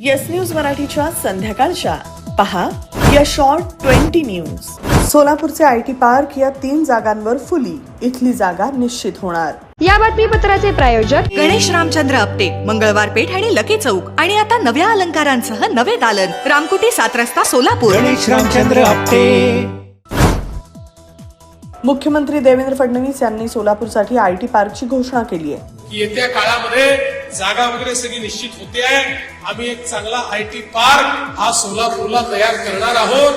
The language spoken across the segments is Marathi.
येस न्यूज मराठीच्या संध्याकाळच्या. पहा या शॉर्ट ट्वेंटी न्यूज सोलापूरचे आय टी पार्क या तीन जागांवर फुली. इथली जागा निश्चित होणार. या बातमीपत्राचे प्रायोजक गणेश रामचंद्र आपटे मंगळवार पेठ आणि लकी चौक. आणि आता नव्या अलंकारांसह नवे दालन. रामकुटी सात रस्ता सोलापूर. गणेश रामचंद्र आपटे. मुख्यमंत्री देवेंद्र फडणवीस यांनी सोलापूरसाठी आय टी पार्कची घोषणा केली आहे. येत्या काळामध्ये जागा वगैरे सगळी निश्चित होते आहे. आम्ही एक चांगला आय टी पार्क हा सोलापूरला तयार करणार आहोत.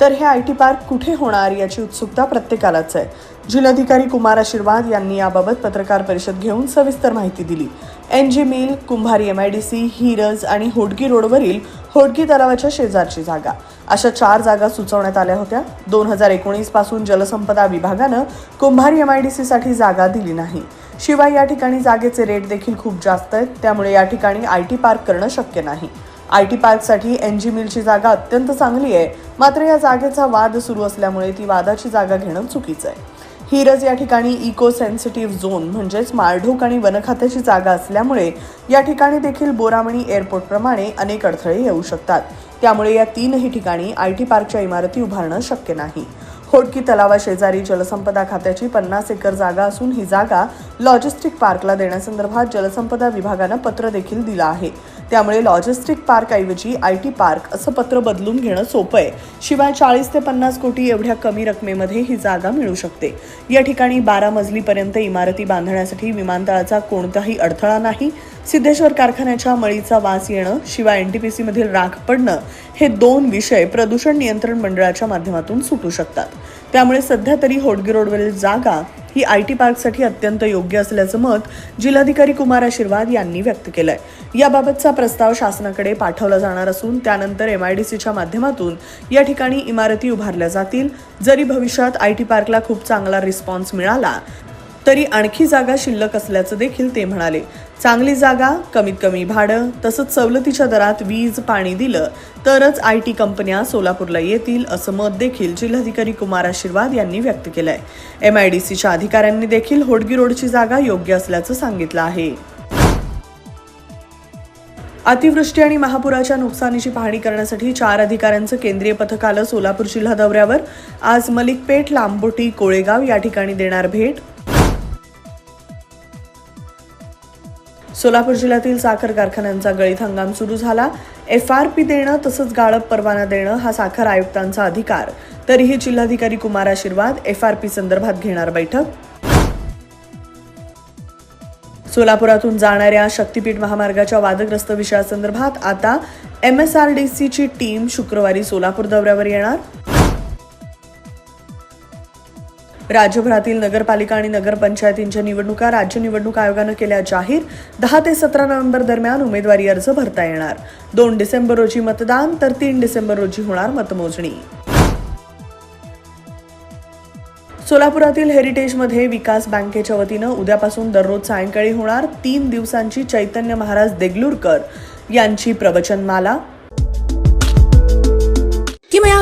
तर हे आय टी पार्क कुठे होणार याची उत्सुकता प्रत्येकालाच आहे. जिल्हाधिकारी कुमार आशीर्वाद यांनी याबाबत पत्रकार परिषद घेऊन सविस्तर माहिती दिली. N G mill Kumbhari M I D C Hiraj आणि होडगी रोडवरील होडगी तलावाच्या शेजारची जागा. अशा चार जागा सुचवण्यात आल्या होत्या. दोन हजार एकोणीसपासून जलसंपदा विभागानं कुंभारी एम आय डी सीसाठी जागा दिली नाही. शिवाय या ठिकाणी जागेचे रेट देखील खूप जास्त आहेत. त्यामुळे या ठिकाणी आय टी पार्क करणं शक्य नाही. आय टी पार्कसाठी एन जी मिलची जागा अत्यंत चांगली आहे. मात्र या जागेचा वाद सुरू असल्यामुळे ती वादाची जागा घेणं चुकीचं आहे. हिरज या ठिकाणी इको सेन्सिटिव्ह झोन म्हणजेच माळढोक आणि वनखात्याची जागा असल्यामुळे या ठिकाणी देखील बोरामणी एअरपोर्टप्रमाणे अनेक अडथळे येऊ शकतात. त्यामुळे या तीनही ठिकाणी आय टी पार्कच्या इमारती उभारणं शक्य नाही. होडकी तलावा शेजारी जलसंपदा खात्याची पन्नास एकर जागा असून ही जागा लॉजिस्टिक पार्कला देण्यासंदर्भात जलसंपदा विभागानं पत्र देखील दिलं आहे. त्यामुळे लॉजिस्टिक पार्क ऐवजी आय टी पार्क असं पत्र बदलून घेणं सोपं आहे. शिवाय चाळीस ते पन्नास कोटी एवढ्या कमी रकमेमध्ये ही जागा मिळू शकते. या ठिकाणी बारा मजलीपर्यंत इमारती बांधण्यासाठी विमानतळाचा कोणताही अडथळा नाही. सिद्धेश्वर कारखान्याच्या मळीचा वास येणं शिवाय एन टी पी सीमधील राख पडणं हे दोन विषय प्रदूषण नियंत्रण मंडळाच्या माध्यमातून सुटू शकतात. त्यामुळे सध्या तरी होडगी रोडवरील जागा ही आय टी पार्कसाठी अत्यंत योग्य असल्याचं मत जिल्हाधिकारी कुमार आशीर्वाद यांनी व्यक्त केलंय. याबाबतचा प्रस्ताव शासनाकडे पाठवला जाणार असून त्यानंतर एम आय डी सीच्या माध्यमातून या ठिकाणी इमारती उभारल्या जातील. जरी भविष्यात आय टी पार्कला खूप चांगला रिस्पॉन्स मिळाला तरी आणखी जागा शिल्लक असल्याचं देखील ते म्हणाले. चांगली जागा कमीत कमी भाडं तसंच सवलतीच्या दरात वीज पाणी दिलं तरच आय टी कंपन्या सोलापूरला येतील असं मत देखील जिल्हाधिकारी कुमार आशीर्वाद यांनी व्यक्त केलंय. एम आय डी सीच्या अधिकाऱ्यांनी देखील होडगी रोडची जागा योग्य असल्याचं सांगितलं आहे. अतिवृष्टी आणि महापुराच्या नुकसानीची पाहणी करण्यासाठी चार अधिकाऱ्यांचं केंद्रीय पथक आलं सोलापूर जिल्हा दौऱ्यावर. आज मलिकपेठ लांबोटी कोळेगाव या ठिकाणी देणार भेट. सोलापूर जिल्ह्यातील साखर कारखान्यांचा गळीत हंगाम सुरू झाला. एफ आर पी देणं तसंच गाळप परवाना देणं हा साखर आयुक्तांचा अधिकार. तरीही जिल्हाधिकारी कुमार आशीर्वाद एफ आर पी संदर्भात घेणार बैठक. सोलापुरातून जाणाऱ्या शक्तीपीठ महामार्गाच्या वादग्रस्त विषयासंदर्भात आता एम एस आर डी सीची टीम शुक्रवारी सोलापूर दौऱ्यावर येणार. राज्यभरातील नगरपालिका आणि नगरपंचायतींच्या निवडणुका राज्य निवडणूक आयोगानं केल्या जाहीर. दहा ते सतरा नोव्हेंबर दरम्यान उमेदवारी अर्ज भरता येणार. दोन डिसेंबर रोजी मतदान तर तीन डिसेंबर रोजी होणार मतमोजणी. सोलापुरातील हेरिटेजमध्ये विकास बँकेच्या वतीनं उद्यापासून दररोज सायंकाळी होणार तीन दिवसांची चैतन्य महाराज देगलूरकर यांची प्रवचनमाला.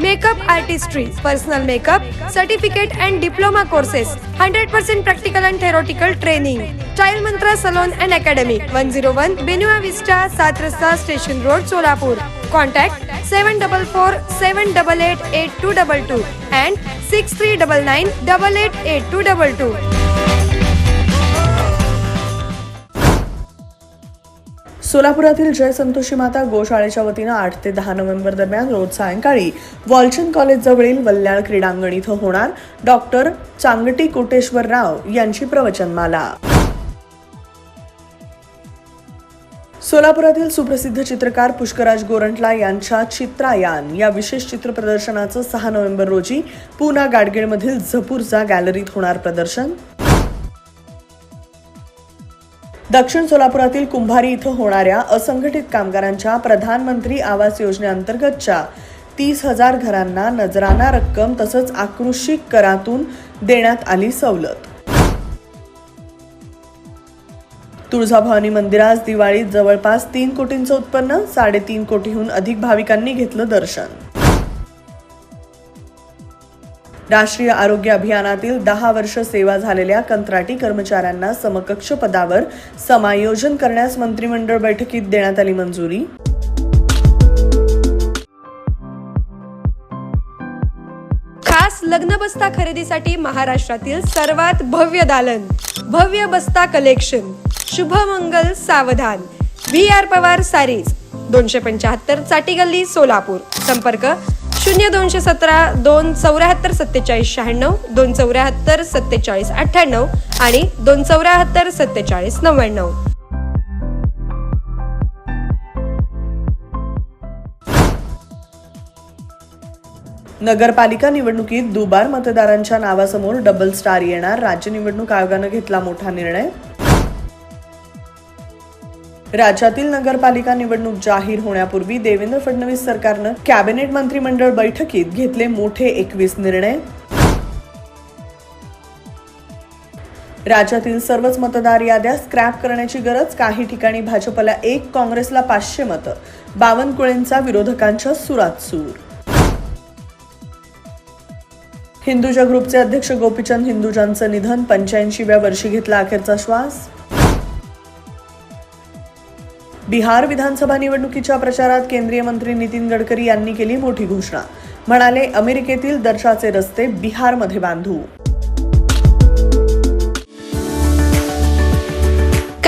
makeup artistry, personal makeup, certificate and diploma courses, 100% practical and theoretical training. Child Mantra Salon and Academy, 101 Benua Vista, Satrasa Station Road, Solapur. Contact 744 and 6399-888222. सोलापुरातील जय संतोषी माता गोशाळेच्या वतीनं आठ ते दहा नोव्हेंबर दरम्यान रोज सायंकाळी वॉलचंद कॉलेजजवळील वल्ल्याळ वल्याळ क्रीडांगण इथं होणार डॉक्टर चांगटी कोटेश्वर राव यांची प्रवचनमाला. सोलापुरातील सुप्रसिद्ध चित्रकार पुष्कराज गोरंटला यांच्या चित्रायान या विशेष चित्र प्रदर्शनाचं सहा नोव्हेंबर रोजी पुना गाडगीळमधील झपूरचा गॅलरीत होणार प्रदर्शन. दक्षिण सोलापुरातील कुंभारी इथं होणाऱ्या असंघटित कामगारांच्या प्रधानमंत्री आवास योजनेअंतर्गतच्या तीस हजार घरांना नजराना रक्कम तसंच आकृषिक करातून देण्यात आली सवलत. तुळजाभवानी मंदिरास दिवाळीत जवळपास तीन कोटींचं उत्पन्न साडेतीन कोटीहून अधिक भाविकांनी घेतलं दर्शन. राष्ट्रीय आरोग्य अभियानातील दहा वर्ष सेवा झालेल्या कंत्राटी कर्मचाऱ्यांना समकक्ष पदावर समायोजन करण्यास मंत्रिमंडळ बैठकीत देण्यात आली मंजुरी. खास लग्न बस्ता खरेदीसाठी महाराष्ट्रातील सर्वात भव्य दालन भव्य बस्ता कलेक्शन शुभमंगल सावधान व्ही आर पवार सारीज दोनशे पंच्याहत्तर चाटी गल्ली सोलापूर. संपर्क शून्य दोनशे सतरा दोन चौऱ्याहत्तर सत्तेचाळीस शहाण्णव दोन चौऱ्याहत्तर सत्तेचाळीस अठ्ठ्याण्णव आणि दोन चौऱ्याहत्तर सत्तेचाळीस नव्याण्णव. नगरपालिका निवडणुकीत दुबार मतदारांच्या नावासमोर डबल स्टार येणार. राज्य निवडणूक आयोगानं घेतला मोठा निर्णय. राज्यातील नगरपालिका निवडणूक जाहीर होण्यापूर्वी देवेंद्र फडणवीस सरकारनं कॅबिनेट मंत्रिमंडळ बैठकीत घेतले मोठे एकवीस निर्णय. राज्यातील सर्वच मतदार याद्या स्क्रॅप करण्याची गरज. काही ठिकाणी भाजपला एक काँग्रेसला पाचशे मतं. बावनकुळेंचा विरोधकांच्या सुरात सूर. हिंदुजा ग्रुपचे अध्यक्ष गोपीचंद हिंदुजांचं निधन. पंच्याऐंशीव्या वर्षी घेतला अखेरचा श्वास. बिहार विधानसभा निवडणुकीच्या प्रचारात केंद्रीय मंत्री नितीन गडकरी यांनी केली मोठी घोषणा. म्हणाले अमेरिकेतील दर्शाचे रस्ते बिहारमध्ये बांधू.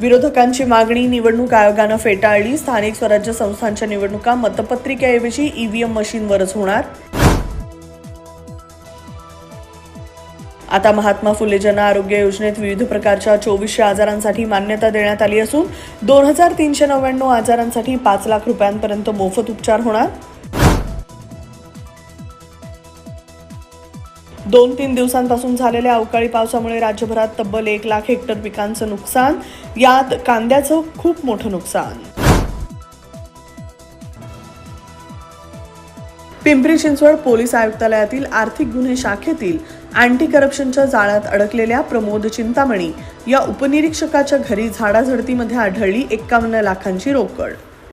विरोधकांची मागणी निवडणूक आयोगानं फेटाळली. स्थानिक स्वराज्य संस्थांच्या निवडणुका मतपत्रिकेऐवजी ईव्हीएम मशीनवरच होणार. आता महात्मा फुले जन आरोग्य योजनेत विविध प्रकारच्या चोवीसशे आजारांसाठी मान्यता देण्यात आली असून दोन हजार तीनशे नव्याण्णव आजारांसाठी पाच लाख रुपयांपर्यंत मोफत उपचार होणार. दोन तीन दिवसांपासून झालेल्या अवकाळी पावसामुळे राज्यभरात तब्बल एक लाख हेक्टर पिकांचं नुकसान यात कांद्याचं खूप मोठं नुकसान. पिंपरी चिंचवड पोलीस आयुक्तालयातील आर्थिक गुन्हे शाखेतील अँटी करप्शनच्या जाळ्यात अडकलेल्या प्रमोद चिंतामणी या उपनिरीक्षकाच्या घरी झाडाझडतीमध्ये आढळली एक्कावन्न लाखांची रोकड.